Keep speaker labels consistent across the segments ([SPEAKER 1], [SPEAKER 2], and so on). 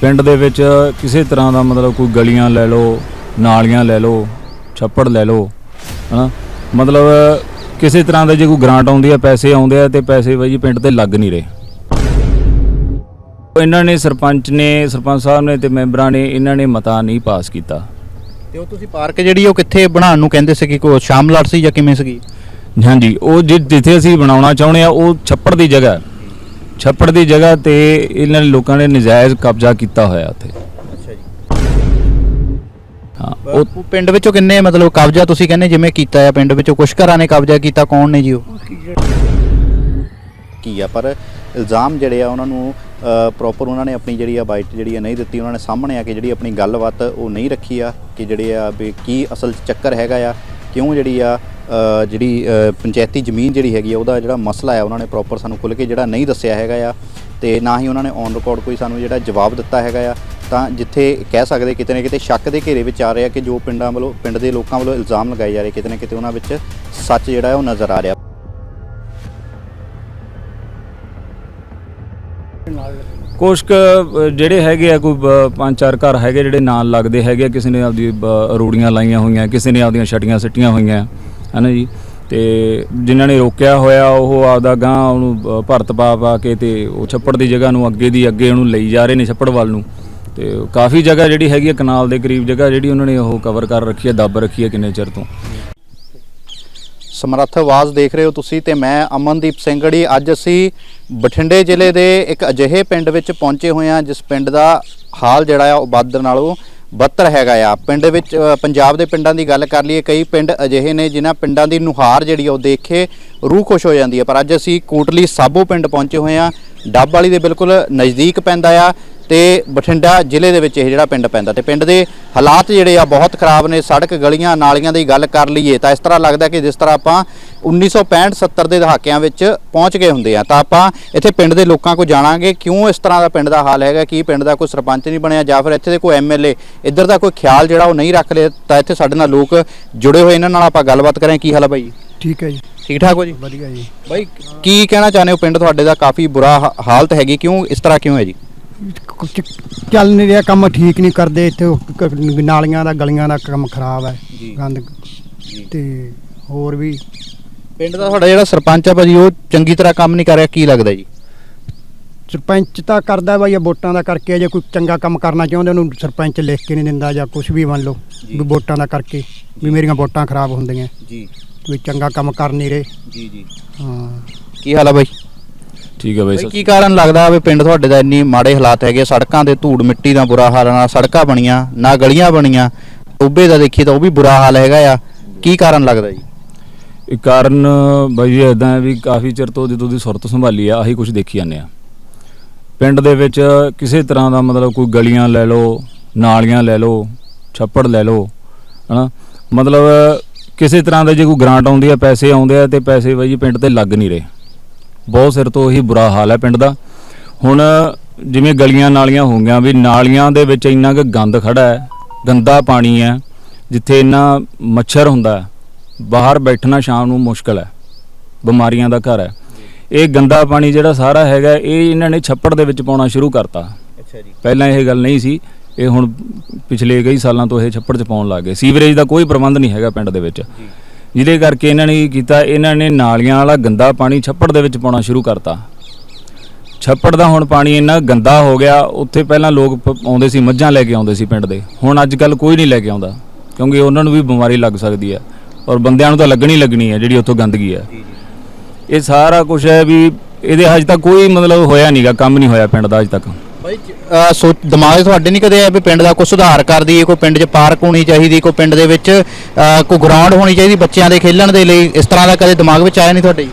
[SPEAKER 1] ਪਿੰਡ ਦੇ ਵਿੱਚ ਕਿਸੇ ਤਰ੍ਹਾਂ ਦਾ ਮਤਲਬ ਕੋਈ ਗਲੀਆਂ ਲੈ ਲਓ ਨਾਲੀਆਂ ਲੈ ਲਓ ਛੱਪੜ ਲੈ ਲਓ ਹਨਾ? ਮਤਲਬ ਕਿਸੇ ਤਰ੍ਹਾਂ ਦਾ ਜੇ ਕੋਈ ਗ੍ਰਾਂਟ ਆਉਂਦੀ ਹੈ ਪੈਸੇ ਆਉਂਦੇ ਆ ਤੇ ਪੈਸੇ ਬਾਈ ਜੀ ਪਿੰਡ ਤੇ ਲੱਗ ਨਹੀਂ ਰਹੇ। ਇਹਨਾਂ ਨੇ ਸਰਪੰਚ ਨੇ ਸਰਪੰਚ ਸਾਹਿਬ ਨੇ ਤੇ ਮੈਂਬਰਾਂ ਨੇ ਇਹਨਾਂ ਨੇ ਮਤਾ ਨਹੀਂ ਪਾਸ ਕੀਤਾ।
[SPEAKER 2] ਤੇ ਉਹ ਤੁਸੀਂ ਪਾਰਕ ਜਿਹੜੀ ਉਹ ਕਿੱਥੇ ਬਣਾਉਣ ਨੂੰ ਕਹਿੰਦੇ ਸੀ ਕਿ ਕੋ ਸ਼ਾਮਲਾਟ ਸੀ ਜਾਂ ਕਿਵੇਂ ਸੀਗੀ?
[SPEAKER 1] ਹਾਂਜੀ ਉਹ ਜਿ- ਜਿੱਥੇ ਅਸੀਂ ਬਣਾਉਣਾ ਚਾਹੁੰਦੇ ਆ ਉਹ ਛੱਪੜ ਦੀ ਜਗ੍ਹਾ ਹੈ। ਛੱਪੜ ਦੀ ਜਗ੍ਹਾ ਤੇ ਇਹਨਾਂ ਲੋਕਾਂ ਨੇ ਨਜਾਇਜ਼ ਕਬਜ਼ਾ ਕੀਤਾ ਹੋਇਆ ਉੱਥੇ।
[SPEAKER 2] ਅੱਛਾ ਜੀ।
[SPEAKER 1] ਹਾਂ ਉਹ
[SPEAKER 2] ਉਹ ਪਿੰਡ ਵਿੱਚੋਂ ਕਿੰਨੇ ਮਤਲਬ ਕਬਜ਼ਾ ਤੁਸੀਂ ਕਹਿੰਦੇ ਜਿਵੇਂ ਕੀਤਾ ਆ ਪਿੰਡ ਵਿੱਚੋਂ ਕੁਝ ਘਰਾਂ ਨੇ ਕਬਜ਼ਾ ਕੀਤਾ ਕੌਣ ਨੇ ਜੀ ਉਹ? ਕੀ ਆ ਪਰ ਇਲਜ਼ਾਮ ਜਿਹੜੇ ਆ ਉਹਨਾਂ ਨੂੰ ਪ੍ਰੋਪਰ ਉਹਨਾਂ ਨੇ ਆਪਣੀ ਜਿਹੜੀ ਆ ਬਾਈਟ ਜਿਹੜੀ ਆ ਨਹੀਂ ਦਿੱਤੀ ਉਹਨਾਂ ਨੇ ਸਾਹਮਣੇ ਆ ਕੇ ਜਿਹੜੀ ਆਪਣੀ ਗੱਲਬਾਤ ਉਹ ਨਹੀਂ ਰੱਖੀ ਆ ਕਿ ਜਿਹੜੇ ਆ ਵੀ ਕੀ ਅਸਲ ਚੱਕਰ ਹੈਗਾ ਆ ਕਿਉਂ ਜਿਹੜੀ ਆ ਜਿਹੜੀ ਪੰਚਾਇਤੀ ਜ਼ਮੀਨ ਜਿਹੜੀ ਹੈਗੀ ਆ ਉਹਦਾ ਜਿਹੜਾ ਮਸਲਾ ਆ ਉਹਨਾਂ ਨੇ ਪ੍ਰੋਪਰ ਸਾਨੂੰ ਖੁੱਲ੍ਹ ਕੇ ਜਿਹੜਾ ਨਹੀਂ ਦੱਸਿਆ ਹੈਗਾ ਆ ਤੇ ਨਾ ਹੀ ਉਹਨਾਂ ਨੇ ਔਨ ਰਿਕਾਰਡ ਕੋਈ ਸਾਨੂੰ ਜਿਹੜਾ ਜਵਾਬ ਦਿੱਤਾ ਹੈਗਾ ਆ ਤਾਂ ਜਿੱਥੇ ਕਹਿ ਸਕਦੇ ਕਿਤੇ ਨਾ ਕਿਤੇ ਸ਼ੱਕ ਦੇ ਘੇਰੇ ਵਿੱਚ ਆ ਰਿਹਾ ਕਿ ਜੋ ਪਿੰਡਾਂ ਵੱਲੋਂ ਪਿੰਡ ਦੇ ਲੋਕਾਂ ਵੱਲੋਂ ਇਲਜ਼ਾਮ ਲਗਾਏ ਜਾ ਰਹੇ ਕਿਤੇ ਨਾ ਕਿਤੇ ਉਹਨਾਂ ਵਿੱਚ ਸੱਚ ਜਿਹੜਾ ਉਹ ਨਜ਼ਰ ਆ ਰਿਹਾ।
[SPEAKER 1] ਕੁਛ ਜਿਹੜੇ ਹੈਗੇ ਆ ਕੋਈ ਪੰਜ ਚਾਰ ਘਰ ਹੈਗੇ ਜਿਹੜੇ ਨਾਲ ਲੱਗਦੇ ਹੈਗੇ ਆ, ਕਿਸੇ ਨੇ ਆਪਦੀ ਬ- ਰੂੜੀਆਂ ਲਾਈਆਂ ਹੋਈਆਂ ਕਿਸੇ ਨੇ ਆਪਦੀਆਂ ਛਟੀਆਂ ਸਿੱਟੀਆਂ ਹੋਈਆਂ। ਹਨਾ ਜੀ? ਤੇ ਜਿਨ੍ਹਾਂ ਨੇ ਰੋਕਿਆ ਹੋਇਆ, ਉਹ ਆਪਦਾ ਗਾਂ ਉਹਨੂੰ ਭਰਤ ਪਾ ਪਾ ਕੇ ਤੇ ਉਹ ਛੱਪੜ ਦੀ ਜਗ੍ਹਾ ਨੂੰ ਅੱਗੇ ਦੀ ਅੱਗੇ ਉਹਨੂੰ ਲਈ ਜਾ ਰਹੇ ਨੇ ਛੱਪੜ ਵੱਲ ਨੂੰ। ਤੇ ਕਾਫੀ ਜਗ੍ਹਾ ਜਿਹੜੀ ਹੈਗੀ ਆ, ਕਨਾਲ ਦੇ ਕਰੀਬ ਜਗ੍ਹਾ ਜਿਹੜੀ ਉਹਨਾਂ ਨੇ ਉਹ ਕਵਰ ਕਰ ਰੱਖੀ ਹੈ ਦੱਬ ਰੱਖੀ ਹੈ ਕਿੰਨੇ ਚਿਰ ਤੋਂ।
[SPEAKER 2] ਸਮਰੱਥ ਆਵਾਜ਼ ਦੇਖ ਰਹੇ ਹੋ ਤੁਸੀਂ ਤੇ ਮੈਂ ਅਮਨਦੀਪ ਸਿੰਘੜੀ। ਅੱਜ ਅਸੀਂ ਬਠਿੰਡੇ ਜ਼ਿਲ੍ਹੇ ਦੇ ਇੱਕ ਅਜਿਹੇ ਪਿੰਡ ਵਿੱਚ ਪਹੁੰਚੇ ਹੋਏ ਹਾਂ, ਜਿਸ ਪਿੰਡ ਦਾ ਹਾਲ ਜਿਹੜਾ ਆ, ਉਹ ਬੱਦ ਨਾਲੋਂ ਬੱਤਰ ਹੈਗਾ ਆ। ਪਿੰਡ ਵਿੱਚ ਪੰਜਾਬ ਦੇ ਪਿੰਡਾਂ ਦੀ ਗੱਲ ਕਰ ਲਈਏ, ਕਈ ਪਿੰਡ ਅਜਿਹੇ ਨੇ ਜਿਨ੍ਹਾਂ ਪਿੰਡਾਂ ਦੀ ਨੁਹਾਰ ਜਿਹੜੀ ਆ ਉਹ ਦੇਖ ਕੇ ਰੂਹ ਖੁਸ਼ ਹੋ ਜਾਂਦੀ ਹੈ ਪਰ ਅੱਜ ਅਸੀਂ ਕੋਟਲੀ ਸਾਬੋ ਪਿੰਡ ਪਹੁੰਚੇ ਹੋਏ ਹਾਂ ਡੱਬ ਵਾਲੀ ਦੇ ਬਿਲਕੁਲ ਨਜ਼ਦੀਕ ਪੈਂਦਾ ਆ। ਤੇ ਬਠਿੰਡਾ ਜ਼ਿਲ੍ਹੇ ਦੇ ਵਿੱਚ ਇਹ ਜਿਹੜਾ ਪਿੰਡ ਪੈਂਦਾ ਤੇ ਪਿੰਡ ਦੇ ਹਾਲਾਤ ਜਿਹੜੇ ਆ ਬਹੁਤ ਖਰਾਬ ਨੇ ਸੜਕ ਗਲੀਆਂ ਨਾਲੀਆਂ ਦੀ ਗੱਲ ਕਰ ਲਈਏ ਤਾਂ ਇਸ ਤਰ੍ਹਾਂ ਲੱਗਦਾ ਕਿ ਜਿਸ ਤਰ੍ਹਾਂ ਆਪਾਂ 1965 70 ਦੇ ਦਹਾਕਿਆਂ ਵਿੱਚ ਪਹੁੰਚ ਗਏ ਹੁੰਦੇ ਆ ਤਾਂ ਆਪਾਂ ਇੱਥੇ ਪਿੰਡ ਦੇ ਲੋਕਾਂ ਕੋਲ ਜਾਣਾਂਗੇ ਕਿਉਂ ਇਸ ਤਰ੍ਹਾਂ ਦਾ ਪਿੰਡ ਦਾ ਹਾਲ ਹੈਗਾ ਕੀ ਪਿੰਡ ਦਾ ਕੋਈ ਸਰਪੰਚ ਨਹੀਂ ਬਣਿਆ ਜਾਂ ਫਿਰ ਇੱਥੇ ਦੇ ਕੋਈ ਐਮਐਲਏ ਇੱਧਰ ਦਾ ਕੋਈ ਖਿਆਲ ਜਿਹੜਾ ਉਹ ਨਹੀਂ ਰੱਖ ਲਿਆ ਤਾਂ ਇੱਥੇ ਸਾਡੇ ਨਾਲ ਲੋਕ ਜੁੜੇ ਹੋਏ ਇਹਨਾਂ ਨਾਲ ਆਪਾਂ ਗੱਲਬਾਤ ਕਰਾਂ ਕੀ ਹਾਲ ਹੈ ਬਾਈ?
[SPEAKER 3] ਠੀਕ ਹੈ ਜੀ।
[SPEAKER 2] ਠੀਕ ਠਾਕ ਹੋ ਜੀ?
[SPEAKER 3] ਵਧੀਆ ਜੀ।
[SPEAKER 2] ਬਾਈ ਕੀ ਕਹਿਣਾ ਚਾਹੁੰਦੇ ਹੋ? ਪਿੰਡ ਤੁਹਾਡੇ ਦਾ ਕਾਫੀ ਬੁਰਾ ਹਾਲਤ ਹੈਗੀ ਕਿਉਂ ਇਸ ਤਰ੍ਹਾਂ ਕਿਉਂ ਹੈ ਜੀ?
[SPEAKER 3] ਕੁਛ ਚੱਲ ਨਹੀਂ ਰਿਹਾ ਕੰਮ ਠੀਕ ਨਹੀਂ ਕਰਦੇ ਇੱਥੇ ਉਹ ਕ- ਨਾਲੀਆਂ ਦਾ ਗਲੀਆਂ ਦਾ ਕੰਮ ਖਰਾਬ ਹੈ
[SPEAKER 2] ਜੀ।
[SPEAKER 3] ਗੰਦ ਤੇ ਹੋਰ ਵੀ
[SPEAKER 2] ਪਿੰਡ ਦਾ ਤੁਹਾਡਾ ਜਿਹੜਾ ਸਰਪੰਚ ਆ ਭਾਜੀ ਉਹ ਚੰਗੀ ਤਰ੍ਹਾਂ ਕੰਮ ਨਹੀਂ ਕਰ ਰਿਹਾ ਕੀ ਲੱਗਦਾ ਜੀ?
[SPEAKER 3] ਸਰਪੰਚ ਤਾਂ ਕਰਦਾ ਬਈ ਇਹ ਵੋਟਾਂ ਦਾ ਕਰਕੇ ਜੇ ਕੋਈ ਚੰਗਾ ਕੰਮ ਕਰਨਾ ਚਾਹੁੰਦੇ ਉਹਨੂੰ ਸਰਪੰਚ ਲਿਖ ਕੇ ਨਹੀਂ ਦਿੰਦਾ ਜਾਂ ਕੁਝ ਵੀ ਮੰਨ ਲਓ
[SPEAKER 2] ਜੀ।
[SPEAKER 3] ਵੀ ਵੋਟਾਂ ਦਾ ਕਰਕੇ ਵੀ ਮੇਰੀਆਂ ਵੋਟਾਂ ਖਰਾਬ ਹੁੰਦੀਆਂ।
[SPEAKER 2] ਜੀ।
[SPEAKER 3] ਵੀ ਚੰਗਾ ਕੰਮ ਕਰ ਨਹੀਂ ਰਹੇ।
[SPEAKER 2] ਜੀ ਜੀ।
[SPEAKER 3] ਹਾਂ।
[SPEAKER 2] ਕੀ ਹਾਲ ਆ ਬਾਈ?
[SPEAKER 1] ਠੀਕ ਹੈ ਬਾਈ
[SPEAKER 2] ਬਾਈ
[SPEAKER 1] ਸਰ।
[SPEAKER 2] ਕੀ ਕਾਰਨ ਲੱਗਦਾ ਵੀ ਪਿੰਡ ਤੁਹਾਡੇ ਦਾ ਇੰਨੀ ਮਾੜੇ ਹਾਲਾਤ ਹੈਗੇ ਸੜਕਾਂ ਦੇ ਧੂੜ ਮਿੱਟੀ ਦਾ ਬੁਰਾ ਹਾਲ ਨਾ ਸੜਕਾਂ ਬਣੀਆਂ ਨਾ ਗਲੀਆਂ ਬਣੀਆਂ। ਟੋਬੇ ਦਾ ਦੇਖੀ ਤਾਂ ਉਹ ਵੀ ਬੁਰਾ ਹਾਲ ਹੈਗਾ ਆ। ਕੀ ਕਾਰਨ ਲੱਗਦਾ ਜੀ?
[SPEAKER 1] ਇਹ ਕਾਰਨ ਬਾਈ ਜੀ ਇਦਾਂ ਵੀ ਕਾਫੀ ਚਿਰ ਤੋਂ ਜਦੋਂ ਦੀ ਸੁਰਤ ਸੰਭਾਲੀ ਆ ਆਹੀ ਕੁਝ ਦੇਖੀ ਜਾਂਦੇ ਆ। ਪਿੰਡ ਦੇ ਵਿੱਚ ਕਿਸੇ ਤਰ੍ਹਾਂ ਦਾ ਮਤਲਬ ਕੋਈ ਗਲੀਆਂ ਲੈ ਲਓ ਨਾਲੀਆਂ ਲੈ ਲਓ ਛੱਪੜ ਲੈ ਲਓ ਹਨਾ? ਮਤਲਬ ਕਿਸੇ ਤਰ੍ਹਾਂ ਦਾ ਜੇ ਕੋਈ ਗ੍ਰਾਂਟ ਆਉਂਦੀ ਆ ਪੈਸੇ ਆਉਂਦੇ ਆ ਤੇ ਪੈਸੇ ਬਾਈ ਜੀ ਪਿੰਡ ਤੇ ਲੱਗ ਨਹੀਂ ਰਹੇ। ਬਹੁਤ ਸਿਰ ਤੋਂ ਇਹੀ ਬੁਰਾ ਹਾਲ ਹੈ ਪਿੰਡ ਦਾ। ਹੁਣ ਜਿਵੇਂ ਗਲੀਆਂ ਨਾਲੀਆਂ ਹੋ ਗਈਆਂ ਵੀ ਨਾਲੀਆਂ ਦੇ ਵਿੱਚ ਇੰਨਾ ਕੁ ਗੰਦ ਖੜਾ ਹੈ ਗੰਦਾ ਪਾਣੀ ਹੈ ਜਿੱਥੇ ਇੰਨਾ ਮੱਛਰ ਹੁੰਦਾ ਹੈ ਬਾਹਰ ਬੈਠਣਾ ਸ਼ਾਮ ਨੂੰ ਮੁਸ਼ਕਲ ਹੈ ਬਿਮਾਰੀਆਂ ਦਾ ਘਰ ਹੈ। ਇਹ ਗੰਦਾ ਪਾਣੀ ਜਿਹੜਾ ਸਾਰਾ ਹੈਗਾ ਇਹ ਇਹਨਾਂ ਨੇ ਛੱਪੜ ਦੇ ਵਿੱਚ ਪਾਉਣਾ ਸ਼ੁਰੂ ਕਰਤਾ।
[SPEAKER 2] ਅੱਛਾ ਜੀ।
[SPEAKER 1] ਪਹਿਲਾਂ ਇਹ ਗੱਲ ਨਹੀਂ ਸੀ ਇਹ ਹੁਣ ਪਿਛਲੇ ਕਈ ਸਾਲਾਂ ਤੋਂ ਇਹ ਛੱਪੜ 'ਚ ਪਾਉਣ ਲੱਗ ਗਏ। ਸੀਵਰੇਜ ਦਾ ਕੋਈ ਪ੍ਰਬੰਧ ਨਹੀਂ ਹੈਗਾ ਪਿੰਡ ਦੇ ਵਿੱਚ। ਜਿਹਦੇ ਕਰਕੇ ਇਹਨਾਂ ਨੇ ਕੀ ਕੀਤਾ ਇਹਨਾਂ ਨੇ ਨਾਲੀਆਂ ਵਾਲਾ ਗੰਦਾ ਪਾਣੀ ਛੱਪੜ ਦੇ ਵਿੱਚ ਪਾਉਣਾ ਸ਼ੁਰੂ ਕਰਤਾ। ਛੱਪੜ ਦਾ ਹੁਣ ਪਾਣੀ ਇੰਨਾ ਗੰਦਾ ਹੋ ਗਿਆ ਉੱਥੇ ਪਹਿਲਾਂ ਲੋਕ ਪ- ਆਉਂਦੇ ਸੀ ਮੱਝਾਂ ਲੈ ਕੇ ਆਉਂਦੇ ਸੀ ਪਿੰਡ ਦੇ। ਹੁਣ ਅੱਜ ਕੱਲ ਕੋਈ ਨਹੀਂ ਲੈ ਕੇ ਆਉਂਦਾ ਕਿਉਂਕਿ ਉਹਨਾਂ ਨੂੰ ਵੀ ਬਿਮਾਰੀ ਲੱਗ ਸਕਦੀ ਹੈ। ਔਰ ਬੰਦਿਆਂ ਨੂੰ ਤਾਂ ਲੱਗਣੀ ਲੱਗਣੀ ਹੈ ਜਿਹੜੀ ਉੱਥੋਂ ਗੰਦਗੀ ਹੈ। ਇਹ ਸਾਰਾ ਕੁਝ ਹੈ ਵੀ ਇਹਦੇ ਹਜੇ ਤੱਕ ਕੋਈ ਮਤਲਬ ਹੋਇਆ ਨਹੀਂਗਾ ਕੰਮ ਨਹੀਂ ਹੋਇਆ ਪਿੰਡ ਦਾ ਅਜੇ ਤੱਕ।
[SPEAKER 2] ਬਾਈ ਸੋਚ ਦਿਮਾਗ 'ਚ ਤੁਹਾਡੇ ਨਹੀਂ ਕਦੇ ਆਇਆ ਵੀ ਪਿੰਡ ਦਾ ਕੋਈ ਸੁਧਾਰ ਕਰ ਦਈਏ ਕੋਈ ਪਿੰਡ 'ਚ ਪਾਰਕ ਹੋਣੀ ਚਾਹੀਦੀ ਕੋਈ ਪਿੰਡ ਦੇ ਵਿੱਚ ਕੋਈ ਗਰਾਊਂਡ ਹੋਣੀ ਚਾਹੀਦੀ ਬੱਚਿਆਂ ਦੇ ਖੇਡਣ ਦੇ ਲਈ? ਇਸ ਤਰ੍ਹਾਂ ਦਾ ਕਦੇ ਦਿਮਾਗ ਵਿੱਚ ਆਇਆ ਨਹੀਂ ਤੁਹਾਡੇ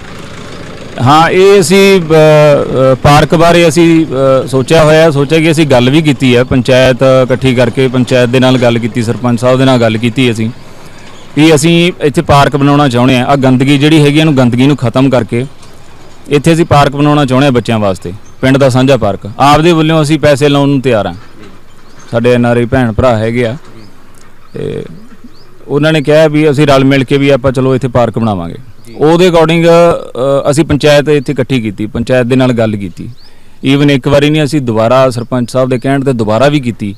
[SPEAKER 1] ਹਾਂ ਇਹ ਅਸੀਂ ਪਾਰਕ ਬਾਰੇ ਅਸੀਂ ਸੋਚਿਆ ਹੋਇਆ ਸੋਚਿਆ ਕਿ ਅਸੀਂ ਗੱਲ ਵੀ ਕੀਤੀ ਹੈ ਪੰਚਾਇਤ ਇਕੱਠੀ ਕਰਕੇ ਪੰਚਾਇਤ ਦੇ ਨਾਲ ਗੱਲ ਕੀਤੀ ਸਰਪੰਚ ਸਾਹਿਬ ਦੇ ਨਾਲ ਗੱਲ ਕੀਤੀ ਅਸੀਂ। ਵੀ ਅਸੀਂ ਇੱਥੇ ਪਾਰਕ ਬਣਾਉਣਾ ਚਾਹੁੰਦੇ ਆ ਆ ਗੰਦਗੀ ਜਿਹੜੀ ਹੈਗੀ ਇਹਨੂੰ ਗੰਦਗੀ ਨੂੰ ਖਤਮ ਕਰਕੇ ਇੱਥੇ ਅਸੀਂ ਪਾਰਕ ਬਣਾਉਣਾ ਚਾਹੁੰਦੇ ਆ ਬੱਚਿਆਂ ਵਾਸਤੇ। ਪਿੰਡ ਦਾ ਸਾਂਝਾ ਪਾਰਕ। ਆਪਦੇ ਵੱਲੋਂ ਅਸੀਂ ਪੈਸੇ ਲਾਉਣ ਨੂੰ ਤਿਆਰ ਆ ਸਾਡੇ ਐਨਆਰਆਈ ਭੈਣ ਭਰਾ ਹੈਗੇ ਆ। ਤੇ ਉਹਨਾਂ ਨੇ ਕਿਹਾ ਵੀ ਅਸੀਂ ਰਲ ਮਿਲ ਕੇ ਵੀ ਆਪਾਂ ਚਲੋ ਇੱਥੇ ਪਾਰਕ ਬਣਾਵਾਂਗੇ। ਉਹਦੇ ਅਕੋਰਡਿੰਗ ਅਸੀਂ ਪੰਚਾਇਤ ਇੱਥੇ ਇਕੱਠੀ ਕੀਤੀ ਪੰਚਾਇਤ ਦੇ ਨਾਲ ਗੱਲ ਕੀਤੀ। ਈਵਨ ਇੱਕ ਵਾਰੀ ਨਹੀਂ ਅਸੀਂ ਦੁਬਾਰਾ ਸਰਪੰਚ ਸਾਹਿਬ ਦੇ ਕਹਿਣ ਤੇ ਦੁਬਾਰਾ ਵੀ ਕੀਤੀ।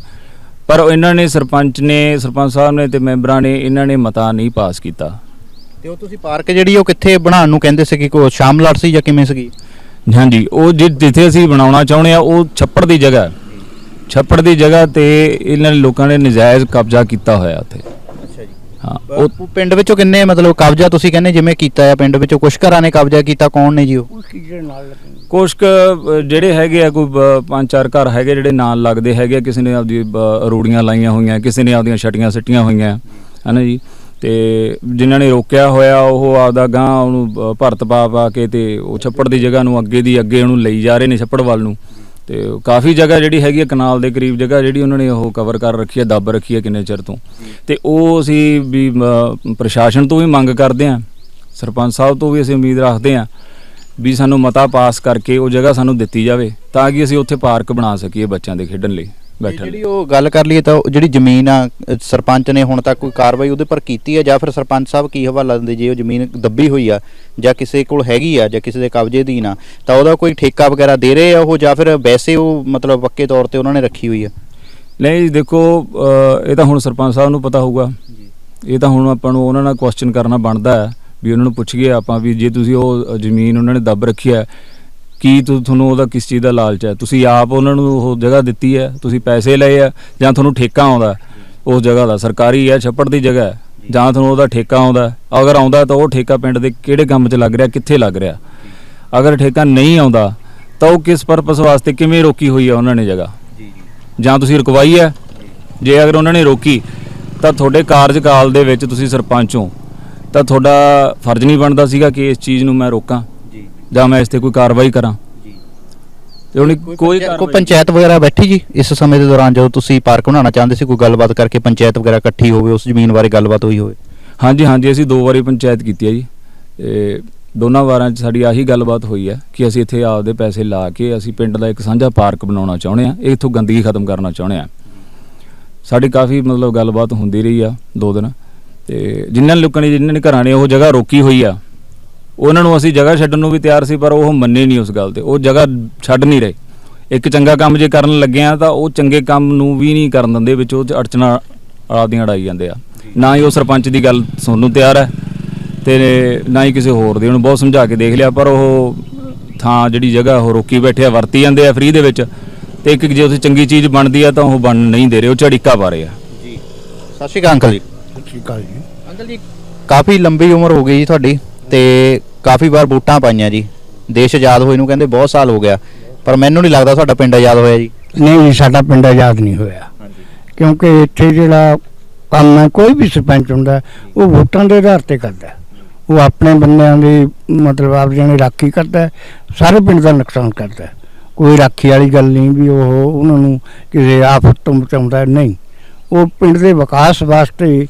[SPEAKER 1] ਪਰ ਇਹਨਾਂ ਨੇ ਸਰਪੰਚ ਨੇ ਸਰਪੰਚ ਸਾਹਿਬ ਨੇ ਤੇ ਮੈਂਬਰਾਂ ਨੇ ਇਹਨਾਂ ਨੇ ਮਤਾ ਨਹੀਂ ਪਾਸ ਕੀਤਾ।
[SPEAKER 2] ਤੇ ਉਹ ਤੁਸੀਂ ਪਾਰਕ ਜਿਹੜੀ ਉਹ ਕਿੱਥੇ ਬਣਾਉਣ ਨੂੰ ਕਹਿੰਦੇ ਸੀ ਕਿ ਕੋ ਸ਼ਾਮਲਾਟ ਸੀ ਜਾਂ ਕਿਵੇਂ ਸੀਗੀ?
[SPEAKER 1] ਹਾਂਜੀ ਉਹ ਜਿ- ਜਿੱਥੇ ਅਸੀਂ ਬਣਾਉਣਾ ਚਾਹੁੰਦੇ ਆ ਉਹ ਛੱਪੜ ਦੀ ਜਗ੍ਹਾ ਹੈ। ਛੱਪੜ ਦੀ ਜਗ੍ਹਾ ਤੇ ਇਹਨਾਂ ਨੇ ਲੋਕਾਂ ਨੇ ਨਜਾਇਜ਼ ਕਬਜ਼ਾ ਕੀਤਾ ਹੋਇਆ ਉੱਥੇ।
[SPEAKER 2] ਅੱਛਾ ਜੀ।
[SPEAKER 1] ਹਾਂ ਉਹ
[SPEAKER 2] ਉਹ ਪਿੰਡ ਵਿੱਚੋਂ ਕਿੰਨੇ ਮਤਲਬ ਕਬਜ਼ਾ ਤੁਸੀਂ ਕਹਿੰਦੇ ਜਿਵੇਂ ਕੀਤਾ ਆ ਪਿੰਡ ਵਿੱਚੋਂ ਕੁਝ ਘਰਾਂ ਨੇ ਕਬਜ਼ਾ ਕੀਤਾ ਕੌਣ ਨੇ ਜੀ ਉਹ?
[SPEAKER 1] ਕੁਛ ਕੁ, ਅ, ਜਿਹੜੇ ਹੈਗੇ ਆ ਕੋਈ ਬ- ਪੰਜ ਚਾਰ ਘਰ ਹੈਗੇ ਜਿਹੜੇ ਨਾਲ ਲੱਗਦੇ ਹੈਗੇ ਆ, ਕਿਸੇ ਨੇ ਆਪਦੀ ਬ- ਰੂੜੀਆਂ ਲਾਈਆਂ ਹੋਈਆਂ ਕਿਸੇ ਨੇ ਆਪਦੀਆਂ ਛਟੀਆਂ ਸਿੱਟੀਆਂ ਹੋਈਆਂ ਹਨਾ ਜੀ? ਤੇ ਜਿਨ੍ਹਾਂ ਨੇ ਰੋਕਿਆ ਹੋਇਆ, ਉਹ ਆਪਦਾ ਗਾਂ ਉਹਨੂੰ ਭਰਤ ਪਾ ਪਾ ਕੇ ਤੇ ਉਹ ਛੱਪੜ ਦੀ ਜਗ੍ਹਾ ਨੂੰ ਅੱਗੇ ਦੀ ਅੱਗੇ ਉਹਨੂੰ ਲਈ ਜਾ ਰਹੇ ਨੇ ਛੱਪੜ ਵੱਲ ਨੂੰ। ਤੇ ਕਾਫੀ ਜਗ੍ਹਾ ਜਿਹੜੀ ਹੈਗੀ ਹੈ ਕਨਾਲ ਦੇ ਕਰੀਬ ਜਗ੍ਹਾ ਜਿਹੜੀ ਉਹਨਾਂ ਨੇ ਉਹ ਕਵਰ ਕਰ ਰੱਖੀ ਹੈ ਦੱਬ ਰੱਖੀ ਹੈ ਕਿੰਨੇ ਚਿਰ ਤੋਂ। ਤੇ ਉਹ ਅਸੀਂ ਵੀ ਪ੍ਰਸ਼ਾਸਨ ਤੋਂ ਵੀ ਮੰਗ ਕਰਦੇ ਹਾਂ ਸਰਪੰਚ ਸਾਹਿਬ ਤੋਂ ਵੀ ਅਸੀਂ ਉਮੀਦ ਰੱਖਦੇ ਹਾਂ ਵੀ ਸਾਨੂੰ ਮਤਾ ਪਾਸ ਕਰਕੇ ਉਹ ਜਗ੍ਹਾ ਸਾਨੂੰ ਦਿੱਤੀ ਜਾਵੇ, ਤਾਂ ਕਿ ਅਸੀਂ ਉੱਥੇ ਪਾਰਕ ਬਣਾ ਸਕੀਏ ਬੱਚਿਆਂ ਦੇ ਖੇਡਣ ਲਈ। ਬੈਠਣ ਲਈ।
[SPEAKER 2] ਜਿਹੜੀ ਉਹ ਗੱਲ ਕਰ ਲਈਏ ਤਾਂ ਉਹ ਜਿਹੜੀ ਜ਼ਮੀਨ ਆ ਅ, ਸਰਪੰਚ ਨੇ ਹੁਣ ਤੱਕ ਕੋਈ ਕਾਰਵਾਈ ਉਹਦੇ ਪਰ ਕੀਤੀ ਹੈ ਜਾਂ ਫਿਰ ਸਰਪੰਚ ਸਾਹਿਬ ਕੀ ਹਵਾਲਾ ਦਿੰਦੇ ਜੇ ਉਹ ਜ਼ਮੀਨ ਦੱਬੀ ਹੋਈ ਆ ਜਾਂ ਕਿਸੇ ਕੋਲ ਹੈਗੀ ਆ ਜਾਂ ਕਿਸੇ ਦੇ ਕਬਜ਼ੇ ਦੀ ਨਾ ਤਾਂ ਉਹਦਾ ਕੋਈ ਠੇਕਾ ਵਗੈਰਾ ਦੇ ਰਹੇ ਆ ਉਹ ਜਾਂ ਫਿਰ ਵੈਸੇ ਉਹ ਮਤਲਬ ਪੱਕੇ ਤੌਰ ਤੇ ਉਹਨਾਂ ਨੇ ਰੱਖੀ ਹੋਈ ਆ?
[SPEAKER 1] ਨਹੀਂ ਜੀ, ਦੇਖੋ ਅ, ਇਹ ਤਾਂ ਹੁਣ ਸਰਪੰਚ ਸਾਹਿਬ ਨੂੰ ਪਤਾ ਹੋਊਗਾ। ਇਹ ਤਾਂ ਹੁਣ ਆਪਾਂ ਨੂੰ ਉਹਨਾਂ ਨਾਲ ਕੁਐਸਚਨ ਕਰਨਾ ਬਣਦਾ ਹੈ ਵੀ ਉਹਨਾਂ ਨੂੰ ਪੁੱਛੀਏ ਆਪਾਂ ਵੀ ਜੇ ਤੁਸੀਂ ਉਹ ਜ਼ਮੀਨ ਉਹਨਾਂ ਨੇ ਦੱਬ ਰੱਖੀ ਹੈ ਕੀ ਤੁਹਾਨੂੰ ਉਹਦਾ ਕਿਸ ਚੀਜ਼ ਦਾ ਲਾਲਚ ਹੈ? ਤੁਸੀਂ ਆਪ ਉਹਨਾਂ ਨੂੰ ਉਹ ਜਗ੍ਹਾ ਦਿੱਤੀ ਹੈ ਤੁਸੀਂ ਪੈਸੇ ਲਏ ਆ ਜਾਂ ਤੁਹਾਨੂੰ ਠੇਕਾ ਆਉਂਦਾ ਉਸ ਜਗ੍ਹਾ ਦਾ? ਸਰਕਾਰੀ ਹੈ ਛੱਪੜ ਦੀ ਜਗ੍ਹਾ ਹੈ ਜਾਂ ਤੁਹਾਨੂੰ ਉਹਦਾ ਠੇਕਾ ਆਉਂਦਾ। ਅਗਰ ਆਉਂਦਾ ਤਾਂ ਉਹ ਠੇਕਾ ਪਿੰਡ ਦੇ ਕਿਹੜੇ ਕੰਮ 'ਚ ਲੱਗ ਰਿਹਾ ਕਿੱਥੇ ਲੱਗ ਰਿਹਾ? ਅਗਰ ਠੇਕਾ ਨਹੀਂ ਆਉਂਦਾ ਤਾਂ ਉਹ ਕਿਸ ਪਰਪਸ ਵਾਸਤੇ ਕਿਵੇਂ ਰੋਕੀ ਹੋਈ ਹੈ ਉਹਨਾਂ ਨੇ ਜਗ੍ਹਾ? ਜਾਂ ਤੁਸੀਂ ਰੁਕਵਾਈ ਹੈ? ਜੇ ਅਗਰ ਉਹਨਾਂ ਨੇ ਰੋਕੀ ਤਾਂ ਤੁਹਾਡੇ ਕਾਰਜਕਾਲ ਦੇ ਵਿੱਚ ਤੁਸੀਂ ਸਰਪੰਚ ਹੋ। ਤਾਂ ਤੁਹਾਡਾ ਫਰਜ਼ ਨਹੀਂ ਬਣਦਾ ਸੀਗਾ ਕਿ ਇਸ ਚੀਜ਼ ਨੂੰ ਮੈਂ ਰੋਕਾਂ?
[SPEAKER 2] ਜੀ
[SPEAKER 1] ਮੈਂ ਇਸ ਤੇ ਕੋਈ ਕਾਰਵਾਈ ਕਰਾਂ?
[SPEAKER 2] ਜੀ।
[SPEAKER 1] ਤੇ ਉਹਨੇ
[SPEAKER 2] ਕੋਈ
[SPEAKER 1] ਕੋਈ
[SPEAKER 2] ਪੰਚਾਇਤ- ਕੋਈ
[SPEAKER 1] ਕਾਰਵਾਈ-
[SPEAKER 2] ਪੰਚਾਇਤ ਵਗੈਰਾ ਬੈਠੀ ਜੀ ਇਸ ਸਮੇਂ ਦੇ ਦੌਰਾਨ ਜਦੋਂ ਤੁਸੀਂ ਪਾਰਕ ਬਣਾਉਣਾ ਚਾਹੁੰਦੇ ਸੀ ਕੋਈ ਗੱਲਬਾਤ ਕਰਕੇ ਪੰਚਾਇਤ ਵਗੈਰਾ ਇਕੱਠੀ ਹੋਵੇ ਉਸ ਜ਼ਮੀਨ ਬਾਰੇ ਗੱਲਬਾਤ ਹੋਈ ਹੋਵੇ?
[SPEAKER 1] ਹਾਂਜੀ ਹਾਂਜੀ ਅਸੀਂ ਦੋ ਵਾਰੀ ਪੰਚਾਇਤ ਕੀਤੀ ਹੈ ਜੀ। ਤੇ ਦੋਨਾਂ ਵਾਰਾਂ 'ਚ ਸਾਡੀ ਆਹੀ ਗੱਲਬਾਤ ਹੋਈ ਹੈ ਕਿ ਅਸੀਂ ਇੱਥੇ ਆਪਦੇ ਪੈਸੇ ਲਾ ਕੇ ਅਸੀਂ ਪਿੰਡ ਦਾ ਇੱਕ ਸਾਂਝਾ ਪਾਰਕ ਬਣਾਉਣਾ ਚਾਹੁੰਦੇ ਆ ਇੱਥੋਂ ਗੰਦਗੀ ਖਤਮ ਕਰਨਾ ਚਾਹੁੰਦੇ ਆ ਸਾਡੀ ਕਾਫੀ ਮਤਲਬ ਗੱਲਬਾਤ ਹੁੰਦੀ ਰਹੀ ਆ ਦੋ ਦਿਨ। ਤੇ ਜਿਨ੍ਹਾਂ ਲੋਕਾਂ ਨੇ ਜਿਨ੍ਹਾਂ ਨੇ ਘਰਾਂ ਨੇ ਉਹ ਜਗ੍ਹਾ ਰੋਕੀ ਹੋਈ ਆ ਉਹਨਾਂ ਨੂੰ ਅਸੀਂ ਜਗ੍ਹਾ ਛੱਡਣ ਨੂੰ ਵੀ ਤਿਆਰ ਸੀ ਪਰ ਉਹ ਮੰਨੇ ਨਹੀਂ ਉਸ ਗੱਲ ਤੇ। ਉਹ ਜਗ੍ਹਾ ਛੱਡ ਨਹੀਂ ਰਹੇ। ਇੱਕ ਚੰਗਾ ਕੰਮ ਜੇ ਕਰਨ ਲੱਗੇ ਆ ਤਾਂ ਉਹ ਚੰਗੇ ਕੰਮ ਨੂੰ ਵੀ ਨਹੀਂ ਕਰਨ ਦਿੰਦੇ ਵਿੱਚ ਉਹ ਅੜਚਣਾ ਆਪਦੀਆਂ ਅੜਾਈ ਜਾਂਦੇ ਆ। ਨਾ ਹੀ ਉਹ ਸਰਪੰਚ ਦੀ ਗੱਲ ਸੁਣਨ ਨੂੰ ਤਿਆਰ ਹੈ ਤੇ ਨਾ ਹੀ ਕਿਸੇ ਹੋਰ ਦੀ। ਉਹਨੂੰ ਬਹੁਤ ਸਮਝਾ ਕੇ ਦੇਖ ਲਿਆ ਪਰ ਉਹ ਥਾਂ ਜਿਹੜੀ ਜਗ੍ਹਾ ਉਹ ਰੋਕੀ ਬੈਠੇ ਆ ਵਰਤੀ ਜਾਂਦੇ ਆ ਫ੍ਰੀ ਦੇ ਵਿੱਚ। ਤੇ ਇੱਕ ਜੇ ਉੱਥੇ ਚੰਗੀ ਚੀਜ਼ ਬਣਦੀ ਆ ਤਾਂ ਉਹ ਬਣ ਨਹੀਂ ਦੇ ਰਹੇ ਉਹ ਝੜੀਕਾ ਪਾ ਰਹੇ ਆ।
[SPEAKER 2] ਜੀ। ਸਤਿ ਸ਼੍ਰੀ ਅਕਾਲ ਅੰਕਲ ਜੀ।
[SPEAKER 3] ਠੀਕ ਆ ਜੀ।
[SPEAKER 2] ਅੰਕਲ ਜੀ ਕਾਫੀ ਲੰਬੀ ਉਮਰ ਹੋ ਗਈ ਜੀ ਤੁਹਾਡੀ ਤੇ ਕਾਫੀ ਵਾਰ ਵੋਟਾਂ ਪਾਈਆਂ ਜੀ। ਦੇਸ਼ ਆਜ਼ਾਦ ਹੋਏ ਨੂੰ ਕਹਿੰਦੇ ਬਹੁਤ ਸਾਲ ਹੋ ਗਿਆ। ਪਰ ਮੈਨੂੰ ਨਹੀਂ ਲੱਗਦਾ ਤੁਹਾਡਾ ਪਿੰਡ ਆਜ਼ਾਦ ਹੋਇਆ ਜੀ।
[SPEAKER 3] ਨਹੀਂ ਜੀ ਸਾਡਾ ਪਿੰਡ ਆਜ਼ਾਦ ਨਹੀਂ ਹੋਇਆ। ਕਿਉਂਕਿ ਇੱਥੇ ਜਿਹੜਾ ਕੰਮ ਹੈ ਕੋਈ ਵੀ ਸਰਪੰਚ ਹੁੰਦਾ ਉਹ ਵੋਟਾਂ ਦੇ ਆਧਾਰ ਤੇ ਕਰਦਾ। ਉਹ ਆਪਣੇ ਬੰਦਿਆਂ ਦੀ ਮਤਲਬ ਆਪਦੀਆਂ ਦੀ ਰਾਖੀ ਕਰਦਾ ਸਾਰੇ ਪਿੰਡ ਦਾ ਨੁਕਸਾਨ ਕਰਦਾ। ਕੋਈ ਰਾਖੀ ਵਾਲੀ ਗੱਲ ਨਹੀਂ ਵੀ ਉਹ ਉਹਨਾਂ ਨੂੰ ਕਿਸੇ ਆਫਤ ਤੋਂ ਬਚਾਉਂਦਾ ਨਹੀਂ। ਉਹ ਪਿੰਡ ਦੇ ਵਿਕਾਸ ਵਾਸਤੇ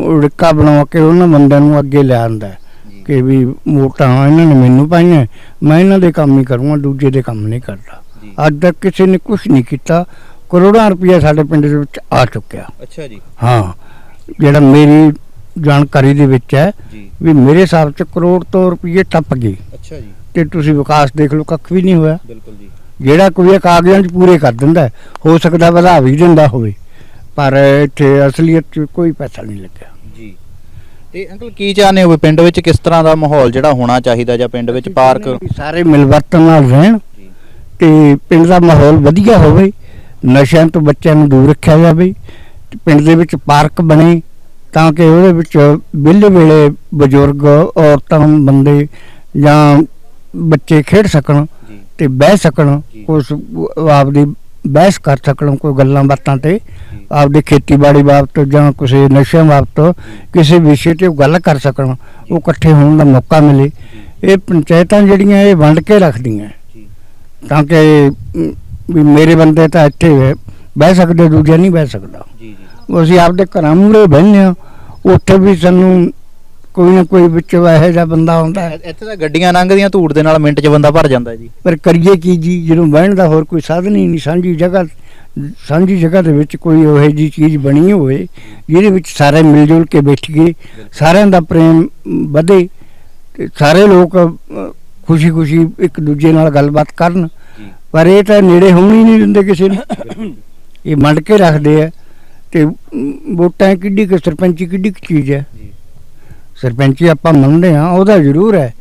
[SPEAKER 3] ਉੜਕਾ ਬਣਾ ਕੇ ਉਹਨਾਂ ਬੰਦਿਆਂ ਨੂੰ ਅੱਗੇ ਲਿਆਉਂਦਾ ਕਿ ਵੀ ਵੋਟਾਂ ਇਹਨਾਂ ਨੇ ਮੈਨੂੰ ਪਾਈਆਂ। ਮੈਂ ਇਹਨਾਂ ਦੇ ਕੰਮ ਹੀ ਕਰੂੰਗਾ ਦੂਜੇ ਦੇ ਕੰਮ ਨਹੀਂ ਕਰਦਾ। ਅੱਜ ਤੱਕ ਕਿਸੇ ਨੇ ਕੁਝ ਨਹੀਂ ਕੀਤਾ। ਕਰੋੜਾਂ ਰੁਪਏ ਸਾਡੇ ਪਿੰਡ ਦੇ ਵਿੱਚ ਆ ਚੁੱਕਿਆ।
[SPEAKER 2] ਅੱਛਾ ਜੀ।
[SPEAKER 3] ਹਾਂ। ਜਿਹੜਾ ਮੇਰੀ ਜਾਣਕਾਰੀ ਦੇ ਵਿੱਚ ਹੈ ਵੀ ਮੇਰੇ ਹਿਸਾਬ 'ਚ ਕਰੋੜ ਤੋਂ ਰੁਪਏ ਟੱਪ ਗਏ।
[SPEAKER 2] ਅੱਛਾ ਜੀ।
[SPEAKER 3] ਤੇ ਤੁਸੀਂ ਵਿਕਾਸ ਦੇਖ ਲਓ ਕੱਖ ਵੀ ਨਹੀਂ ਹੋਇਆ।
[SPEAKER 2] ਬਿਲਕੁਲ ਜੀ।
[SPEAKER 3] ਜਿਹੜਾ ਕੋਈ ਕਾਗਜ਼ਾਂ 'ਚ ਪੂਰੇ ਕਰ ਦਿੰਦਾ ਹੈ, ਸਕਦਾ ਵਧਾ ਵੀ ਦਿੰਦਾ ਹੋਵੇ। ਪਰ ਇੱਥੇ ਅਸਲੀਅਤ 'ਚ ਕੋਈ ਪੈਸਾ ਨਹੀਂ ਲੱਗਿਆ।
[SPEAKER 2] ਤੇ ਅੰਕਲ ਕੀ ਚਾਹੁੰਦੇ ਹੋ ਵੀ ਪਿੰਡ ਵਿੱਚ ਕਿਸ ਤਰ੍ਹਾਂ ਦਾ ਮਾਹੌਲ ਜਿਹੜਾ ਹੋਣਾ ਚਾਹੀਦਾ ਜਾਂ ਪਿੰਡ ਵਿੱਚ ਪਾਰਕ
[SPEAKER 3] ਵੀ ਸਾਰੇ ਮਿਲਵਰਤਨ ਨਾਲ ਰਹਿਣ ਤੇ ਪਿੰਡ ਦਾ ਮਾਹੌਲ ਵਧੀਆ ਹੋਵੇ ਨਸ਼ਿਆਂ ਤੋਂ ਬੱਚਿਆਂ ਨੂੰ ਦੂਰ ਰੱਖਿਆ ਜਾਵੇ ਤੇ ਪਿੰਡ ਦੇ ਵਿੱਚ ਪਾਰਕ ਬਣੇ ਤਾਂ ਕਿ ਉਹਦੇ ਵਿੱਚ ਵਿਹਲੇ ਵੇਲੇ ਬਜ਼ੁਰਗ ਔਰਤਾਂ ਬੰਦੇ ਜਾਂ ਬੱਚੇ ਖੇਡ ਸਕਣ ਤੇ ਬਹਿ ਸਕਣ। ਉਸ ਆਪਦੀ ਬਹਿਸ ਕਰ ਸਕਣ ਕੋਈ ਗੱਲਾਂ ਬਾਤਾਂ ਤੇ। ਆਪਦੇ ਖੇਤੀਬਾੜੀ ਬਾਬਤ ਜਾਂ ਕਿਸੇ ਨਸ਼ਿਆਂ ਬਾਬਤ ਕਿਸੇ ਵਿਸ਼ੇ ਤੇ ਗੱਲ ਕਰ ਸਕਣ ਉਹ ਇਕੱਠੇ ਹੋਣ ਦਾ ਮੌਕਾ ਮਿਲੇ। ਇਹ ਪੰਚਾਇਤਾਂ ਜਿਹੜੀਆਂ ਇਹ ਵੰਡ ਕੇ ਰੱਖਦੀਆਂ। ਤਾਂ ਕਿ ਵੀ ਮੇਰੇ ਬੰਦੇ ਤਾਂ ਇੱਥੇ ਬਹਿ ਸਕਦੇ ਦੂਜੇ ਨਹੀਂ ਬਹਿ ਸਕਦਾ।
[SPEAKER 2] ਜੀ ਜੀ।
[SPEAKER 3] ਅਸੀਂ ਆਪਦੇ ਘਰਾਂ ਮੂਹਰੇ ਬਹਿੰਦੇ ਹਾਂ। ਉੱਥੇ ਵੀ ਸਾਨੂੰ ਕੋਈ ਨਾ ਕੋਈ ਵਿੱਚ ਇਹੋ ਜਿਹਾ ਬੰਦਾ ਆਉਂਦਾ ਹੈ।
[SPEAKER 2] ਇੱਥੇ ਤਾਂ ਗੱਡੀਆਂ ਲੰਘਦੀਆਂ ਧੂੜ ਦੇ ਨਾਲ ਮਿੰਟ 'ਚ ਬੰਦਾ ਭਰ ਜਾਂਦਾ ਜੀ।
[SPEAKER 3] ਪਰ ਕਰੀਏ ਕੀ ਜੀ? ਜਦੋਂ ਬਹਿਣ ਦਾ ਹੋਰ ਕੋਈ ਸਾਧਨ ਹੀ ਨਹੀਂ ਸਾਂਝੀ ਜਗ੍ਹਾ ਸਾਂਝੀ ਜਗ੍ਹਾ ਦੇ ਵਿੱਚ ਕੋਈ ਇਹੋ ਜੀ ਚੀਜ਼ ਬਣੀ ਹੋਵੇ ਜਿਹਦੇ ਵਿੱਚ ਸਾਰੇ ਮਿਲ ਜੁਲ ਕੇ ਬੈਠੀਏ ਸਾਰਿਆਂ ਦਾ ਪ੍ਰੇਮ ਵਧੇ ਤੇ ਸਾਰੇ ਲੋਕ ਖੁਸ਼ੀ ਖੁਸ਼ੀ ਇੱਕ ਦੂਜੇ ਨਾਲ ਗੱਲਬਾਤ ਕਰਨ। ਪਰ ਇਹ ਤਾਂ ਨੇੜੇ ਹੋਣ ਹੀ ਨਹੀਂ ਦਿੰਦੇ ਕਿਸੇ ਨੂੰ। ਇਹ ਮੰਡ ਕੇ ਰੱਖਦੇ ਆ ਤੇ ਵੋਟਾਂ ਕਿੱਡੀ ਕੁ ਸਰਪੰਚੀ ਕਿੱਡੀ ਕੁ ਚੀਜ਼ ਹੈ। ਸਰਪੰਚੀ ਆਪਾਂ ਮੰਨਦੇ ਆ ਉਹਦਾ ਜ਼ਰੂਰ ਹੈ।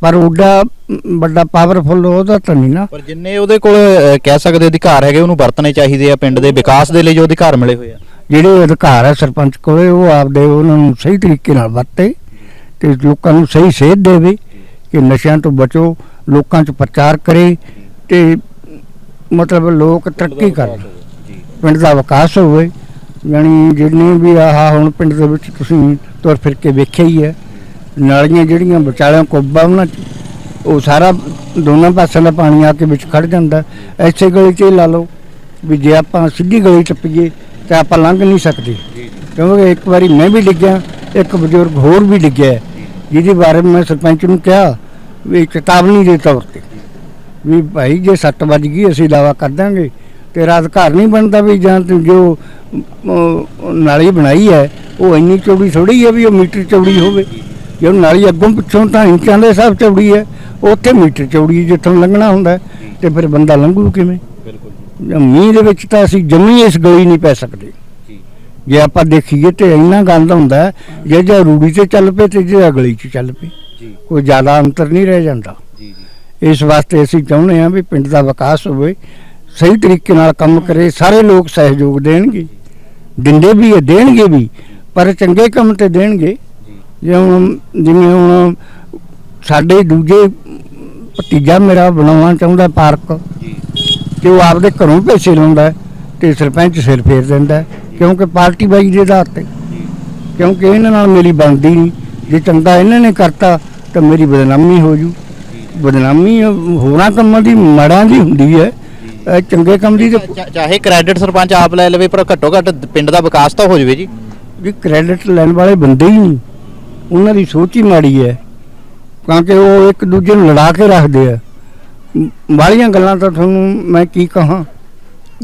[SPEAKER 3] ਪਰ ਉਹਦਾ ਵੱਡਾ ਪਾਵਰਫੁਲ ਉਹਦਾ ਤਾਂ ਨਹੀਂ ਨਾ।
[SPEAKER 2] ਪਰ ਜਿੰਨੇ ਉਹਦੇ ਕੋਲ ਅਹ, ਕਹਿ ਸਕਦੇ ਅਧਿਕਾਰ ਹੈਗੇ ਉਹਨੂੰ ਵਰਤਣੇ ਚਾਹੀਦੇ ਆ ਪਿੰਡ ਦੇ ਵਿਕਾਸ ਦੇ ਲਈ ਜੋ ਅਧਿਕਾਰ ਮਿਲੇ ਹੋਏ ਆ।
[SPEAKER 3] ਜਿਹੜੇ ਅਧਿਕਾਰ ਹੈ ਸਰਪੰਚ ਕੋਲੇ ਉਹ ਆਪਦੇ ਉਹਨਾਂ ਨੂੰ ਸਹੀ ਤਰੀਕੇ ਨਾਲ ਵਰਤੇ ਤੇ ਲੋਕਾਂ ਨੂੰ ਸਹੀ ਸੇਧ ਦੇਵੇ ਕਿ ਨਸ਼ਿਆਂ ਤੋਂ ਬਚੋ ਲੋਕਾਂ 'ਚ ਪ੍ਰਚਾਰ ਕਰੇ ਤੇ ਮਤਲਬ ਲੋਕ ਤਰੱਕੀ ਕਰਨ। ਪਿੰਡ ਦਾ ਵਿਕਾਸ ਹੋਵੇ ਯਾਨੀ ਜਿੰਨੇ ਵੀ ਆਹ ਹੁਣ ਪਿੰਡ ਦੇ ਵਿੱਚ ਤੁਸੀਂ ਤੁਰ ਫਿਰ ਕੇ ਵੇਖਿਆ ਹੀ ਹੈ। ਨਾਲੀਆਂ ਜਿਹੜੀਆਂ ਵਿਚਾਲਿਆਂ ਕੋਬਾ ਉਹਨਾਂ 'ਚ ਉਹ ਸਾਰਾ ਦੋਨਾਂ ਪਾਸਿਆਂ ਦਾ ਪਾਣੀ ਆ ਕੇ ਵਿੱਚ ਖੜ ਜਾਂਦਾ। ਐਸੇ ਗਲੀ 'ਚ ਹੀ ਲਾ ਲਓ ਵੀ ਜੇ ਆਪਾਂ ਸਿੱਧੀ ਗਲੀ ਟੱਪੀਏ ਤਾਂ ਆਪਾਂ ਲੰਘ ਨਹੀਂ ਸਕਦੇ। ਕਿਉਂਕਿ ਇੱਕ ਵਾਰੀ ਮੈਂ ਵੀ ਡਿੱਗਿਆ ਇੱਕ ਬਜ਼ੁਰਗ ਹੋਰ ਵੀ ਡਿੱਗਿਆ। ਜਿਹਦੇ ਬਾਰੇ ਮੈਂ ਸਰਪੰਚ ਨੂੰ ਕਿਹਾ ਵੀ ਚੇਤਾਵਨੀ ਦੇ ਤੌਰ ਤੇ ਵੀ ਭਾਈ ਜੇ ਸੱਟ ਵੱਜ ਗਈ ਅਸੀਂ ਦਾਵਾ ਕਰ ਦਾਂਗੇ। ਤੇਰਾ ਅਧਿਕਾਰ ਨਹੀਂ ਬਣਦਾ ਵੀ ਜਾਂ ਤੂੰ ਜੋ ਨਾਲੀ ਬਣਾਈ ਹੈ ਉਹ ਇੰਨੀ ਚੌੜੀ ਥੋੜੀ ਹੈ ਵੀ ਉਹ ਮੀਟਰ ਚੌੜੀ ਹੋਵੇ। ਜੇ ਨਾਲੀ ਅੱਗੋਂ ਪਿੱਛੋਂ ਤਾਂ ਇੰਚਾਂ ਦੇ ਹਿਸਾਬ ਚੌੜੀ ਹੈ ਉੱਥੇ ਮੀਟਰ ਚੌੜੀ ਹੈ ਜਿੱਥੋਂ ਲੰਘਣਾ ਹੁੰਦਾ ਹੈ, ਤੇ ਫਿਰ ਬੰਦਾ ਲੰਘੂ ਕਿਵੇਂ?
[SPEAKER 2] ਬਿਲਕੁਲ
[SPEAKER 3] ਮੀਂਹ ਦੇ ਵਿੱਚ ਤਾਂ ਅਸੀਂ ਜਮੀ ਇਸ ਗਲੀ ਨਹੀਂ ਪੈ ਸਕਦੇ।
[SPEAKER 2] ਜੀ।
[SPEAKER 3] ਜੇ ਆਪਾਂ ਦੇਖੀਏ ਤੇ ਇੰਨਾ ਗੰਦ ਹੁੰਦਾ ਹੈ, ਜੇ ਜਾਂ ਰੂੜੀ ਤੇ ਚੱਲ ਪਏ ਤੇ ਜੇ ਗਲੀ 'ਚ ਚੱਲ ਪਏ
[SPEAKER 2] ਜੀ।
[SPEAKER 3] ਕੋਈ ਜ਼ਿਆਦਾ ਅੰਤਰ ਨਹੀਂ ਰਹਿ ਜਾਂਦਾ।
[SPEAKER 2] ਜੀ ਜੀ।
[SPEAKER 3] ਇਸ ਵਾਸਤੇ ਅਸੀਂ ਚਾਹੁੰਦੇ ਹਾਂ ਵੀ ਪਿੰਡ ਦਾ ਵਿਕਾਸ ਹੋਵੇ ਸਹੀ ਤਰੀਕੇ ਨਾਲ ਕੰਮ ਕਰੇ ਸਾਰੇ ਲੋਕ ਸਹਿਯੋਗ ਦੇਣਗੇ। ਦਿੰਦੇ ਵੀ ਹੈ ਦੇਣਗੇ ਵੀ ਪਰ ਚੰਗੇ ਕੰਮ ਤੇ ਦੇਣਗੇ। ਜਿਵੇਂ ਹੁਣ- ਜਿਵੇਂ ਹੁਣ ਸਾਡੇ ਦੂਜੇ ਭਤੀਜਾ ਮੇਰਾ ਬਣਾਉਣਾ ਚਾਹੁੰਦਾ ਪਾਰਕ
[SPEAKER 2] ਜੀ।
[SPEAKER 3] ਤੇ ਉਹ ਆਪਦੇ ਘਰੋਂ ਪੈਸੇ ਲਾਉਂਦਾ ਤੇ ਸਰਪੰਚ ਸਿਰ ਫੇਰ ਦਿੰਦਾ ਕਿਉਂਕਿ ਪਾਰਟੀ ਬਾਈ ਦੇ ਆਧਾਰ ਤੇ। ਕਿਉਂਕਿ ਇਹਨਾਂ ਨਾਲ ਮੇਰੀ ਬਣਦੀ ਨਹੀਂ। ਜੇ ਚੰਗਾ ਇਹਨਾਂ ਨੇ ਕਰਤਾ ਤਾਂ ਮੇਰੀ ਬਦਨਾਮੀ ਹੋ ਜੂ। ਬਦਨਾਮੀ ਹੋਰਾਂ ਕੰਮਾਂ ਦੀ ਮੜਾਂ ਦੀ ਹੁੰਦੀ ਹੈ। ਚੰਗੇ ਕੰਮ ਦੀ
[SPEAKER 2] ਚਾਹੇ ਕ੍ਰੈਡਿਟ ਸਰਪੰਚ ਆਪ ਲੈ ਲਵੇ ਪਰ ਘੱਟੋ ਘੱਟ ਪਿੰਡ ਦਾ ਵਿਕਾਸ ਤਾਂ ਹੋ ਜਾਵੇ ਜੀ।
[SPEAKER 3] ਵੀ ਕ੍ਰੈਡਿਟ ਲੈਣ ਵਾਲੇ ਬੰਦੇ ਹੀ ਨਹੀਂ। ਉਹਨਾਂ ਦੀ ਸੋਚ ਹੀ ਮਾੜੀ ਹੈ। ਕਿਉਂਕਿ ਉਹ ਇੱਕ ਦੂਜੇ ਨੂੰ ਲੜਾ ਕੇ ਰੱਖਦੇ ਆ। ਬਾਲੀਆਂ ਗੱਲਾਂ ਤਾਂ ਤੁਹਾਨੂੰ ਮੈਂ ਕੀ ਕਹਾਂ?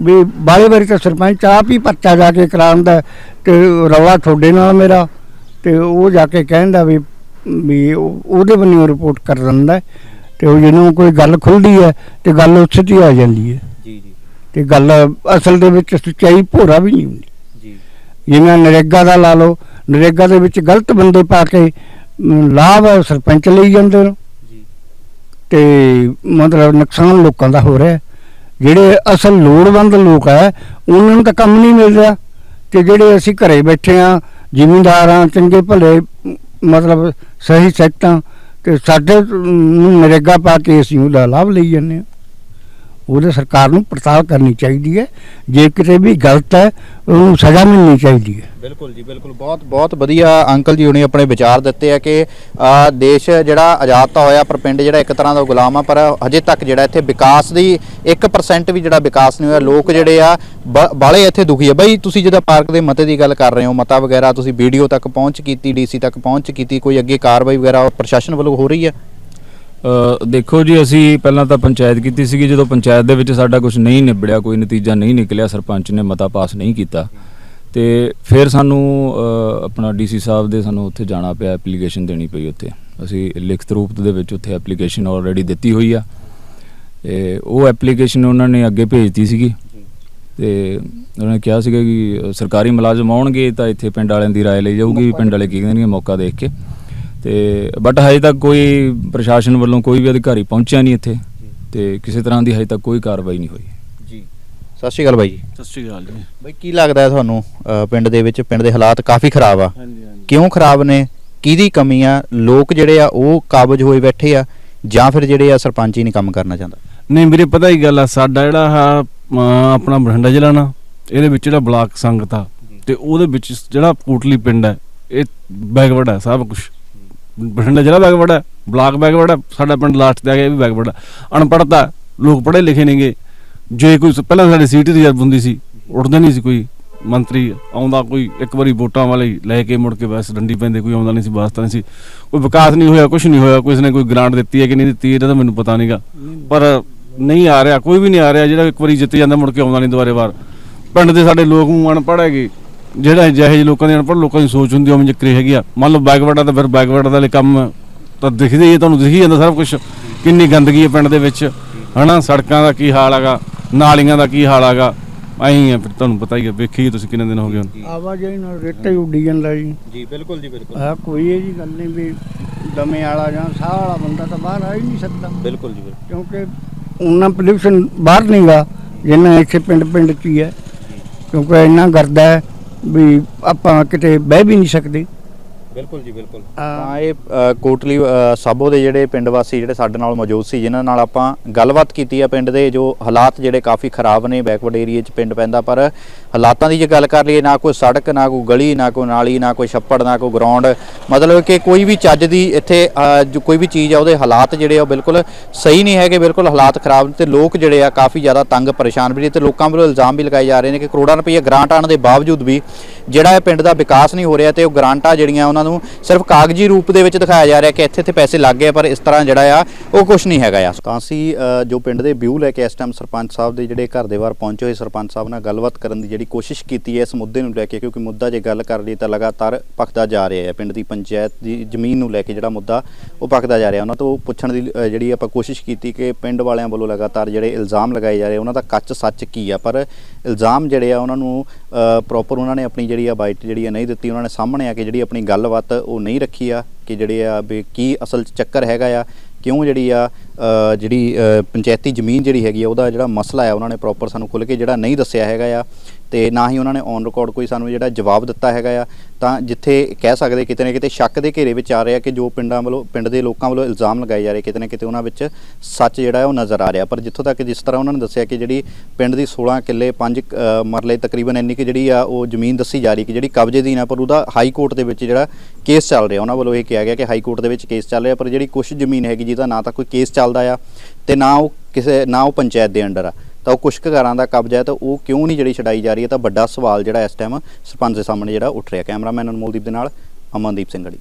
[SPEAKER 3] ਵੀ ਬਾਲੇ ਵਾਰੀ ਤਾਂ ਸਰਪੰਚ ਆਪ ਹੀ ਪਰਚਾ ਜਾ ਕੇ ਕਰਾਉਂਦਾ ਤੇ ਰੌਲਾ ਤੁਹਾਡੇ ਨਾਲ ਮੇਰਾ ਤੇ ਉਹ ਜਾ ਕੇ ਕਹਿੰਦਾ ਵੀ ਵੀ ਉਹ- ਉਹਦੇ ਬੰਨਿਓ ਰਿਪੋਰਟ ਕਰ ਦਿੰਦਾ ਤੇ ਉਹ ਜਿਹਨੂੰ ਕੋਈ ਗੱਲ ਖੁੱਲਦੀ ਹੈ ਤੇ ਗੱਲ ਉੱਥੇ ਤੇ ਆ ਜਾਂਦੀ ਹੈ।
[SPEAKER 2] ਜੀ ਜੀ।
[SPEAKER 3] ਤੇ ਗੱਲ ਅਸਲ ਦੇ ਵਿੱਚ ਸੱਚਾਈ ਭੋਰਾ ਵੀ ਨਹੀਂ ਹੁੰਦੀ।
[SPEAKER 2] ਜੀ।
[SPEAKER 3] ਜਿਵੇਂ ਨਰੇਗਾ ਦਾ ਲਾ ਲਓ ਨਰੇਗਾ ਦੇ ਵਿੱਚ ਗਲਤ ਬੰਦੇ ਪਾ ਕੇ ਲਾਭ ਸਰਪੰਚ ਲਈ ਜਾਂਦੇ ਨੇ।
[SPEAKER 2] ਜੀ।
[SPEAKER 3] ਤੇ ਮਤਲਬ ਨੁਕਸਾਨ ਲੋਕਾਂ ਦਾ ਹੋ ਰਿਹਾ। ਜਿਹੜੇ ਅਸਲ ਲੋੜਵੰਦ ਲੋਕ ਹੈ ਉਹਨਾਂ ਨੂੰ ਤਾਂ ਕੰਮ ਨਹੀਂ ਮਿਲ ਰਿਹਾ। ਤੇ ਜਿਹੜੇ ਅਸੀਂ ਘਰੇ ਬੈਠੇ ਆ ਜ਼ਿਮੀਂਦਾਰ ਆ ਚੰਗੇ ਭਲੇ ਮਤਲਬ ਸਹੀ ਸੈਕਟਾਂ ਤੇ ਸਾਡੇ ਨੂੰ ਨਰੇਗਾ ਪਾ ਕੇ ਅਸੀਂ ਉਹਦਾ ਲਾਭ ਲਈ ਜਾਂਦੇ ਹਾਂ। ਉਹਦੇ ਸਰਕਾਰ ਨੂੰ ਪੜਤਾਲ ਕਰਨੀ ਚਾਹੀਦੀ ਹੈ। ਜੇ ਕਿਤੇ ਵੀ ਗਲਤ ਹੈ, ਉਹਨੂੰ ਸਜ਼ਾ ਮਿਲਣੀ ਚਾਹੀਦੀ ਹੈ।
[SPEAKER 2] ਬਿਲਕੁਲ ਜੀ, ਬਿਲਕੁਲ। ਬਹੁਤ ਬਹੁਤ ਵਧੀਆ ਅੰਕਲ ਜੀ ਹੁਣੇ ਆਪਣੇ ਵਿਚਾਰ ਦਿੱਤੇ ਆ ਕਿ ਦੇਸ਼ ਜਿਹੜਾ ਆਜ਼ਾਦ ਤਾਂ ਹੋਇਆ, ਪਰ ਪਿੰਡ ਜਿਹੜਾ ਇੱਕ ਤਰ੍ਹਾਂ ਦਾ ਗੁਲਾਮ ਆ, ਪਰ ਹਜੇ ਤੱਕ ਜਿਹੜਾ ਇੱਥੇ ਵਿਕਾਸ ਦੀ 1% ਵੀ ਜਿਹੜਾ ਵਿਕਾਸ ਨਹੀਂ ਹੋਇਆ, ਲੋਕ ਜਿਹੜੇ ਆ, ਬ- ਬਾਹਲੇ ਇੱਥੇ ਦੁਖੀ ਆ। ਬਈ ਤੁਸੀਂ ਜਿਹਦਾ ਪਾਰਕ ਦੇ ਮਤੇ ਦੀ ਗੱਲ ਕਰ ਰਹੇ ਹੋ, ਮਤਾ ਵਗੈਰਾ ਤੁਸੀਂ ਵੀਡੀਓ ਤੱਕ ਪਹੁੰਚ ਕੀਤੀ, ਡੀਸੀ ਤੱਕ ਪਹੁੰਚ ਕੀਤੀ, ਕੋਈ ਅੱਗੇ ਕਾਰਵਾਈ ਵਗੈਰਾ, ਪ੍ਰਸ਼ਾਸਨ ਵੱਲੋਂ ਹੋ ਰਹੀ ਹੈ?
[SPEAKER 1] ਦੇਖੋ ਜੀ ਅਸੀਂ ਪਹਿਲਾਂ ਤਾਂ ਪੰਚਾਇਤ ਕੀਤੀ ਸੀਗੀ ਜਦੋਂ ਪੰਚਾਇਤ ਦੇ ਵਿੱਚ ਸਾਡਾ ਕੁਝ ਨਹੀਂ ਨਿਬੜਿਆ ਕੋਈ ਨਤੀਜਾ ਨਹੀਂ ਨਿਕਲਿਆ ਸਰਪੰਚ ਨੇ ਮਤਾ ਪਾਸ ਨਹੀਂ ਕੀਤਾ ਤੇ ਫਿਰ ਸਾਨੂੰ ਅ, ਆਪਣਾ ਡੀਸੀ ਸਾਹਿਬ ਦੇ ਸਾਨੂੰ ਉੱਥੇ ਜਾਣਾ ਪਿਆ ਐਪਲੀਕੇਸ਼ਨ ਦੇਣੀ ਪਈ ਉੱਥੇ ਅਸੀਂ ਲਿਖਤ ਰੂਪ ਦੇ ਵਿੱਚ ਉੱਥੇ ਐਪਲੀਕੇਸ਼ਨ ਆਲਰੇਡੀ ਦਿੱਤੀ ਹੋਈ ਆ ਤੇ ਉਹ ਐਪਲੀਕੇਸ਼ਨ ਉਹਨਾਂ ਨੇ ਅੱਗੇ ਭੇਜਤੀ ਸੀਗੀ ਤੇ ਉਹਨਾਂ ਨੇ ਕਿਹਾ ਸੀਗਾ ਕਿ ਅ, ਸਰਕਾਰੀ ਮੁਲਾਜ਼ਮ ਆਉਣਗੇ ਤਾਂ ਇੱਥੇ ਪਿੰਡ ਵਾਲਿਆਂ ਦੀ رائے ਲਈ ਜਾਊਗੀ ਵੀ ਪਿੰਡ ਵਾਲੇ ਕੀ ਕਹਿੰਦੇ ਨੇ ਮੌਕਾ ਦੇਖ ਕੇ ਤੇ ਬਟ ਹਜੇ ਤੱਕ ਕੋਈ ਪ੍ਰਸ਼ਾਸਨ ਵੱਲੋਂ ਕੋਈ ਵੀ ਅਧਿਕਾਰੀ ਪਹੁੰਚਿਆ ਨਹੀਂ ਇੱਥੇ ਤੇ ਕਿਸੇ ਤਰ੍ਹਾਂ ਦੀ ਹਜੇ ਤੱਕ ਕੋਈ ਕਾਰਵਾਈ ਨਹੀਂ ਹੋਈ।
[SPEAKER 2] ਜੀ। ਸਤਿ ਸ਼੍ਰੀ ਅਕਾਲ ਬਾਈ ਜੀ।
[SPEAKER 4] ਸਤਿ ਸ਼੍ਰੀ ਅਕਾਲ ਜੀ।
[SPEAKER 2] ਬਈ ਕੀ ਲੱਗਦਾ ਹੈ ਤੁਹਾਨੂੰ ਅ, ਪਿੰਡ ਦੇ ਵਿੱਚ ਪਿੰਡ ਦੇ ਹਾਲਾਤ ਕਾਫੀ ਖਰਾਬ ਆ?
[SPEAKER 4] ਹਾਂਜੀ ਹਾਂਜੀ।
[SPEAKER 2] ਕਿਉਂ ਖਰਾਬ ਨੇ? ਕਿਹਦੀ ਕਮੀ ਆ? ਲੋਕ ਜਿਹੜੇ ਆ ਉਹ ਕਾਬਜ ਹੋਏ ਬੈਠੇ ਆ ਜਾਂ ਫਿਰ ਜਿਹੜੇ ਆ ਸਰਪੰਚ ਹੀ ਨਹੀਂ ਕੰਮ ਕਰਨਾ ਚਾਹੁੰਦਾ?
[SPEAKER 4] ਨਹੀਂ ਵੀਰੇ ਪਤਾ ਹੀ ਗੱਲ ਆ ਸਾਡਾ ਜਿਹੜਾ ਅਮ, ਆਪਣਾ ਬਠਿੰਡਾ ਜ਼ਿਲ੍ਹਾ ਨਾ ਇਹਦੇ ਵਿੱਚ ਜਿਹੜਾ ਬਲਾਕ ਸੰਗਤ ਆ ਤੇ ਉਹਦੇ ਵਿੱਚ ਜਿਹੜਾ ਕੋਟਲੀ ਪਿੰਡ ਹੈ ਇਹ ਬੈਕਵਰਡ ਹੈ ਸਭ ਕੁਝ ਬਠਿੰਡਾ ਜ਼ਿਲ੍ਹਾ ਬੈਕਵਰਡ ਹੈ ਬਲਾਕ ਬੈਕਵਰਡ ਹੈ ਸਾਡਾ ਪਿੰਡ ਲਾਸਟ ਤੇ ਆ ਗਿਆ, ਇਹ ਵੀ ਬੈਕਵਰਡ ਹੈ ਅਨਪੜ੍ਹਤਾ ਲੋਕ ਪੜ੍ਹੇ ਲਿਖੇ ਨੇਗੇ ਜੇ ਕੋਈ ਪਹਿਲਾਂ ਸਾਡੇ ਸੀਟ ਰਿਜ਼ਰਵ ਹੁੰਦੀ ਸੀ, ਉੱਠਦਾ ਨਹੀਂ ਸੀ ਕੋਈ ਮੰਤਰੀ, ਆਉਂਦਾ ਕੋਈ ਇੱਕ ਵਾਰੀ ਵੋਟਾਂ ਵਾਲੇ ਲੈ ਕੇ ਮੁੜ ਕੇ ਬਸ ਡੰਡੀ ਪੈਂਦੇ, ਕੋਈ ਆਉਂਦਾ ਨਹੀਂ ਸੀ ਵਾਸਤਾ ਨਹੀਂ ਸੀ। ਕੋਈ ਵਿਕਾਸ ਨਹੀਂ ਹੋਇਆ ਕੁਝ ਨਹੀਂ ਹੋਇਆ, ਕਿਸੇ ਨੇ ਕੋਈ ਗ੍ਰਾਂਟ ਦਿੱਤੀ ਹੈ ਕਿ ਨਹੀਂ ਦਿੱਤੀ, ਇਹਦਾ ਤਾਂ ਮੈਨੂੰ ਪਤਾ ਨਹੀਂਗਾ ਪਰ ਨਹੀਂ ਆ ਰਿਹਾ, ਕੋਈ ਵੀ ਨਹੀਂ ਆ ਰਿਹਾ, ਜਿਹੜਾ ਇੱਕ ਵਾਰੀ ਜਿੱਤ ਜਾਂਦਾ ਮੁੜ ਕੇ ਆਉਂਦਾ ਨਹੀਂ ਦੁਬਾਰੇ ਵਾਰ। ਪਿੰਡ ਦੇ ਸਾਡੇ ਲੋਕ ਨੂੰ ਅਨਪੜ੍ਹ ਹੈਗੇ। ਜਿਹੜਾ ਜਿਹੇ ਲੋਕਾਂ ਦੀ ਅਨਪੜ੍ਹ ਲੋਕਾਂ ਦੀ ਸੋਚ ਹੁੰਦੀ ਉਹ ਜਿਕਰੀ ਹੈਗੀ ਆ। ਮੰਨ ਲਓ ਬੈਕਵਰਡ ਆ ਤਾਂ ਫਿਰ ਬੈਕਵਰਡ ਦਾ ਲਈ ਕੰਮ ਤਾਂ ਦਿਖਦੇ ਹੀ ਆ, ਤੁਹਾਨੂੰ ਦਿਖੀ ਜਾਂਦਾ ਸਾਰਾ ਕੁਝ ਕਿੰਨੀ ਗੰਦਗੀ ਹੈ ਪਿੰਡ ਦੇ ਵਿੱਚ ਹਨਾ? ਸੜਕਾਂ ਦਾ ਕੀ ਹਾਲ ਹੈਗਾ ਨਾਲੀਆਂ ਦਾ ਕੀ ਹਾਲ ਹੈਗਾ ਐਂ ਆ। ਫਿਰ ਤੁਹਾਨੂੰ ਪਤਾ ਹੀ ਹੈ ਵੇਖੀ ਤੁਸੀਂ ਕਿੰਨੇ ਦਿਨ ਹੋ ਗਏ ਹੁਣ।
[SPEAKER 3] ਆਵਾਜਾਈ ਨਾਲ ਰੇਤਾ ਹੀ ਉੱਡੀ ਜਾਂਦਾ ਜੀ।
[SPEAKER 2] ਜੀ ਬਿਲਕੁਲ ਜੀ ਬਿਲਕੁਲ।
[SPEAKER 3] ਆ ਕੋਈ ਇਹ ਜੀ ਗੱਲ ਨਹੀਂ ਵੀ ਦਮੇ ਵਾਲਾ ਜਾਂ ਸਾਹ ਵਾਲਾ ਬੰਦਾ ਤਾਂ ਬਾਹਰ ਆ ਹੀ ਨਹੀਂ ਸਕਦਾ।
[SPEAKER 2] ਬਿਲਕੁਲ ਜੀ ਬਿਲਕੁਲ।
[SPEAKER 3] ਕਿਉਂਕਿ ਉਹਨਾਂ ਪੋਲਿਊਸ਼ਨ ਬਾਹਰ ਨਹੀਂਗਾ ਜਿੰਨਾ ਇੱਥੇ ਪਿੰਡ ਪਿੰਡ 'ਚ ਹੀ ਹੈ। ਕਿਉਂਕਿ ਇੰਨਾ ਗਰਦਾ ਹੈ ਵੀ ਆਪਾਂ ਕਿਤੇ ਬਹਿ ਵੀ ਨਹੀਂ ਸਕਦੇ।
[SPEAKER 2] ਬਿਲਕੁਲ ਜੀ ਬਿਲਕੁਲ
[SPEAKER 3] ਹਾਂ।
[SPEAKER 2] ਤਾਂ ਇਹ ਅ, ਕੋਟਲੀ ਅ, ਸਾਬੋ ਦੇ ਜਿਹੜੇ ਪਿੰਡ ਵਾਸੀ ਜਿਹੜੇ ਸਾਡੇ ਨਾਲ ਮੌਜੂਦ ਸੀ ਜਿਨ੍ਹਾਂ ਨਾਲ ਆਪਾਂ ਗੱਲਬਾਤ ਕੀਤੀ ਆ ਪਿੰਡ ਦੇ ਜੋ ਹਾਲਾਤ ਜਿਹੜੇ ਕਾਫੀ ਖਰਾਬ ਨੇ ਬੈਕਵਰਡ ਏਰੀਆ 'ਚ ਪਿੰਡ ਪੈਂਦਾ ਪਰ ਹਾਲਾਤਾਂ ਦੀ ਜੇ ਗੱਲ ਕਰ ਲਈਏ ਨਾ ਕੋਈ ਸੜਕ ਨਾ ਕੋਈ ਗਲੀ ਨਾ ਕੋਈ ਨਾਲੀ ਨਾ ਕੋਈ ਛੱਪੜ ਨਾ ਕੋਈ ਗਰਾਊਂਡ ਮਤਲਬ ਕਿ ਕੋਈ ਵੀ ਚੱਜ ਦੀ ਇੱਥੇ ਅ, ਜੋ ਕੋਈ ਵੀ ਚੀਜ਼ ਆ ਉਹਦੇ ਹਾਲਾਤ ਜਿਹੜੇ ਆ ਉਹ ਬਿਲਕੁਲ ਸਹੀ ਨਹੀਂ ਹੈਗੇ ਬਿਲਕੁਲ ਹਾਲਾਤ ਖਰਾਬ ਨੇ ਤੇ ਲੋਕ ਜਿਹੜੇ ਆ ਕਾਫੀ ਜ਼ਿਆਦਾ ਤੰਗ ਪਰੇਸ਼ਾਨ ਵੀ ਨੇ ਤੇ ਲੋਕਾਂ ਵੱਲੋਂ ਇਲਜ਼ਾਮ ਵੀ ਲਗਾਏ ਜਾ ਰਹੇ ਨੇ ਕਿ ਕਰੋੜਾਂ ਰੁਪਏ ਗ੍ਰਾਂਟ ਆਉਣ ਦੇ ਬਾਵਜੂਦ ਵੀ ਜਿਹੜਾ ਇਹ ਪਿੰਡ ਦਾ ਵਿਕਾਸ ਨਹੀਂ ਹੋ ਰਿਹਾ ਤੇ ਉਹ ਗ੍ਰਾਂਟਾਂ ਜਿਹੜੀਆਂ ਉਹਨਾਂ ਨੂੰ ਸਿਰਫ ਕਾਗਜ਼ੀ ਰੂਪ ਦੇ ਵਿੱਚ ਦਿਖਾਇਆ ਜਾ ਰਿਹਾ ਕਿ ਇੱਥੇ ਇੱਥੇ ਪੈਸੇ ਲੱਗ ਗਏ ਪਰ ਇਸ ਤਰ੍ਹਾਂ ਜਿਹੜਾ ਆ, ਉਹ ਕੁਝ ਨਹੀਂ ਹੈਗਾ ਆ। ਤਾਂ ਅਸੀਂ ਜੋ ਪਿੰਡ ਦੇ ਵਿਊ ਲੈ ਕੇ ਇਸ ਟਾਈਮ ਸਰਪੰਚ ਸਾਹਿਬ ਦੇ ਜਿਹੜੇ ਘਰ ਦੇ ਬਾਹਰ ਪਹੁੰਚੇ ਹੋਏ, ਸਰਪੰਚ ਸਾਹਿਬ ਨਾਲ ਗੱਲਬਾਤ ਕਰਨ ਦੀ ਜਿਹੜੀ ਕੋਸ਼ਿਸ਼ ਕੀਤੀ ਹੈ, ਇਸ ਮੁੱਦੇ ਨੂੰ ਲੈ ਕੇ, ਕਿਉਂਕਿ ਮੁੱਦਾ ਜੇ ਗੱਲ ਕਰ ਲਈ ਤਾਂ ਲਗਾਤਾਰ ਭਖਦਾ ਜਾ ਰਿਹਾ ਹੈ। ਪਿੰਡ ਦੀ ਪੰਚਾਇਤ ਦੀ ਜ਼ਮੀਨ ਨੂੰ ਲੈ ਕੇ ਜਿਹੜਾ ਮੁੱਦਾ, ਉਹ ਭਖਦਾ ਜਾ ਰਿਹਾ। ਉਹਨਾਂ ਤੋਂ ਪੁੱਛਣ ਦੀ ਜਿਹੜੀ ਆਪਾਂ ਕੋਸ਼ਿਸ਼ ਕੀਤੀ ਕਿ ਪਿੰਡ ਵਾਲਿਆਂ ਵੱਲੋਂ ਲਗਾਤਾਰ ਜਿਹੜੇ ਇਲਜ਼ਾਮ ਲਗਾਏ ਜਾ ਰਹੇ, ਉਹਨਾਂ ਦਾ ਕੱਚ ਸੱਚ ਕੀ ਆ? ਪਰ ਇਲਜ਼ਾਮ ਜਿਹੜੇ ਆ, ਉਹਨਾਂ ਨੂੰ ਪ੍ਰੋਪਰ ਉਹਨਾਂ ਨੇ ਆਪਣੀ ਜਿਹੜੀ ਆ ਬਾਈਟ ਜਿਹੜੀ ਆ ਨਹੀਂ ਦਿੱਤੀ, ਉਹਨਾਂ ਨੇ ਸਾਹਮਣੇ ਆ ਕੇ ਜਿਹੜੀ ਆਪਣੀ ਗੱਲਬਾਤ ਉਹ ਨਹੀਂ ਰੱਖੀ ਆ, ਕਿ ਜਿਹੜੇ ਆ ਵੀ ਕੀ ਅਸਲ ਚੱਕਰ ਹੈਗਾ ਆ, ਕਿਉਂ ਜਿਹੜੀ ਆ ਜਿਹੜੀ ਪੰਚਾਇਤੀ ਜ਼ਮੀਨ ਜਿਹੜੀ ਹੈਗੀ ਆ, ਉਹਦਾ ਜਿਹੜਾ ਮਸਲਾ ਆ, ਉਹਨਾਂ ਨੇ ਪ੍ਰੋਪਰ ਸਾਨੂੰ ਖੁੱਲ੍ਹ ਕੇ ਜਿਹੜਾ ਨਹੀਂ ਦੱਸਿਆ ਹੈਗਾ ਆ। ਤੇ ਨਾ ਹੀ ਉਹਨਾਂ ਨੇ ਔਨ ਰਿਕਾਰਡ ਕੋਈ ਸਾਨੂੰ ਜਿਹੜਾ ਜਵਾਬ ਦਿੱਤਾ ਹੈਗਾ ਆ, ਤਾਂ ਜਿੱਥੇ ਕਹਿ ਸਕਦੇ ਕਿਤੇ ਨਾ ਕਿਤੇ ਸ਼ੱਕ ਦੇ ਘੇਰੇ ਵਿੱਚ ਆ ਰਿਹਾ ਕਿ ਜੋ ਪਿੰਡਾਂ ਵੱਲੋਂ, ਪਿੰਡ ਦੇ ਲੋਕਾਂ ਵੱਲੋਂ ਇਲਜ਼ਾਮ ਲਗਾਏ ਜਾ ਰਹੇ ਕਿਤੇ ਨਾ ਕਿਤੇ ਉਹਨਾਂ ਵਿੱਚ ਸੱਚ ਜਿਹੜਾ ਹੈ ਉਹ ਨਜ਼ਰ ਆ ਰਿਹਾ। ਪਰ ਜਿੱਥੋਂ ਤੱਕ ਜਿਸ ਤਰ੍ਹਾਂ ਉਹਨਾਂ ਨੇ ਦੱਸਿਆ ਕਿ ਜਿਹੜੀ ਪਿੰਡ ਦੀ 16 ਕਿੱਲੇ 5 ਮਰਲੇ ਤਕਰੀਬਨ ਇੰਨੀ ਕਿ ਜਿਹੜੀ ਆ ਉਹ ਜ਼ਮੀਨ ਦੱਸੀ ਜਾ ਰਹੀ ਕਿ ਜਿਹੜੀ ਕਬਜ਼ੇ ਦੀ ਨਾ, ਪਰ ਉਹਦਾ ਹਾਈ ਕੋਰਟ ਦੇ ਵਿੱਚ ਜਿਹੜਾ ਕੇਸ ਚੱਲ ਰਿਹਾ, ਉਹਨਾਂ ਵੱਲੋਂ ਇਹ ਕਿਹਾ ਗਿਆ ਕਿ ਹਾਈ ਕੋਰਟ ਦੇ ਵਿੱਚ ਕੇਸ ਚੱਲ ਰਿਹਾ, ਪਰ ਜਿਹੜੀ ਕੁਝ ਜ਼ਮੀਨ ਹੈਗੀ ਜਿਹਦਾ ਨਾ ਤਾਂ ਕੋਈ ਕੇਸ ਚੱਲਦਾ ਆ ਤੇ ਨਾ ਉਹ ਕਿਸੇ, ਨਾ ਉਹ ਪੰਚਾਇਤ ਦੇ ਅੰਡਰ ਆ। ਤਾਂ ਉਹ ਕੁਛ ਕੁ ਘਰਾਂ ਦਾ ਕਬਜ਼ਾ ਹੈ ਤਾਂ ਉਹ ਕਿਉਂ ਨਹੀਂ ਜਿਹੜੀ ਛਡਾਈ ਜਾ ਰਹੀ ਹੈ? ਤਾਂ ਵੱਡਾ ਸਵਾਲ ਜਿਹੜਾ ਇਸ ਟਾਈਮ ਸਰਪੰਚ ਦੇ ਸਾਹਮਣੇ ਜਿਹੜਾ ਉੱਠ ਰਿਹਾ ਕੈਮਰਾਮੈਨ ਅਨਮੋਲਦੀਪ ਦੇ ਨਾਲ ਅਮਨਦੀਪ ਸਿੰਘ ਗੜੀ